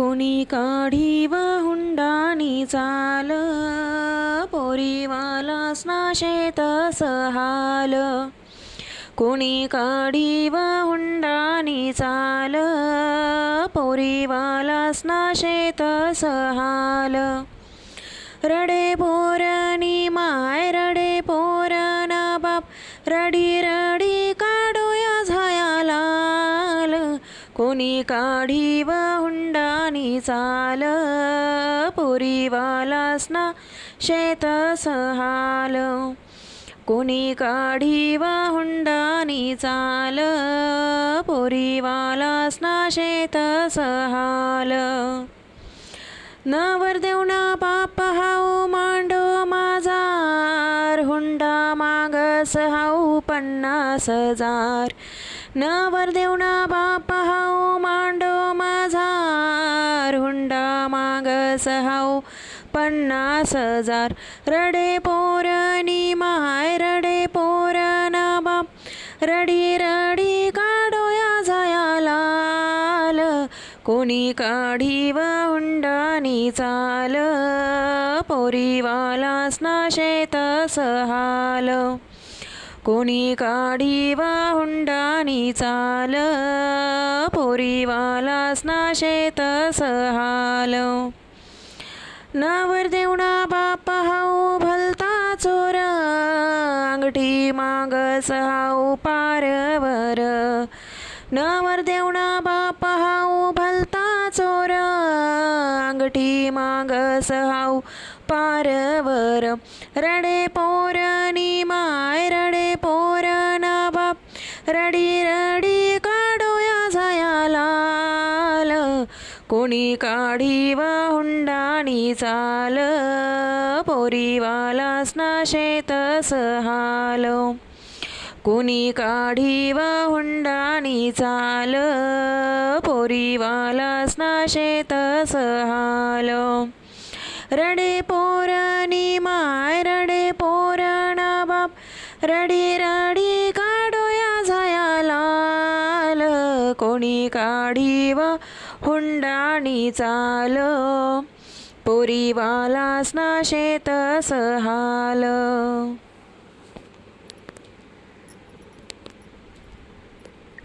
कोणी काढी व हुंडानी चाल पोरीवाला स्ना शेत सहाल. कोणी काढी व हुंडानी चाल पोरीवाला स्ना शेत सहाल. रडे पोरणी माय रडे पोरन बाप रडी रड कोणी काढी व हुंडानी चाल पोरीवालासना शेत सहाल. कोणी काढी व हुंडानी चाल पोरीवालासना शेत सहाल. नवर देवना बाप हाऊ मांडो माझार हुंडा मागस हाऊ पन्नास हजार. नवर देवना बाप हाऊ मांडो माझार हुंडा मागस हाऊ पन्नास हजार रडे पोरणी माय रडे ना बाप. रडी रडी काढोया झयालाल कोणी काढी व हुंडानी चाल. पोरीवालासना शेत सहाल. कोणी काढी वा हुंडानी चाल पोरीवालासना शेत सहाल नावर देवणा बाप हाऊ भलता चोर अंगठी मागस हाऊ पारवर. नवर देवणा बाप हाऊ भलता चोर अंगठी मागस हाऊ पारवर. रडे पोरणी माय रडे रडी रडी काढूया झयालाल कोणी काढी व हुंडाणी चाल पोरीवालासना शेत सहाल कोणी काढी व हुंडाणी चाल पोरीवालासना शेत सहाल रडे पोरणी माय रडे पोरण बाप. रडी रडी कोणी काढी वा हुंडानी चाल. पोरीवालासना शेत सहाल.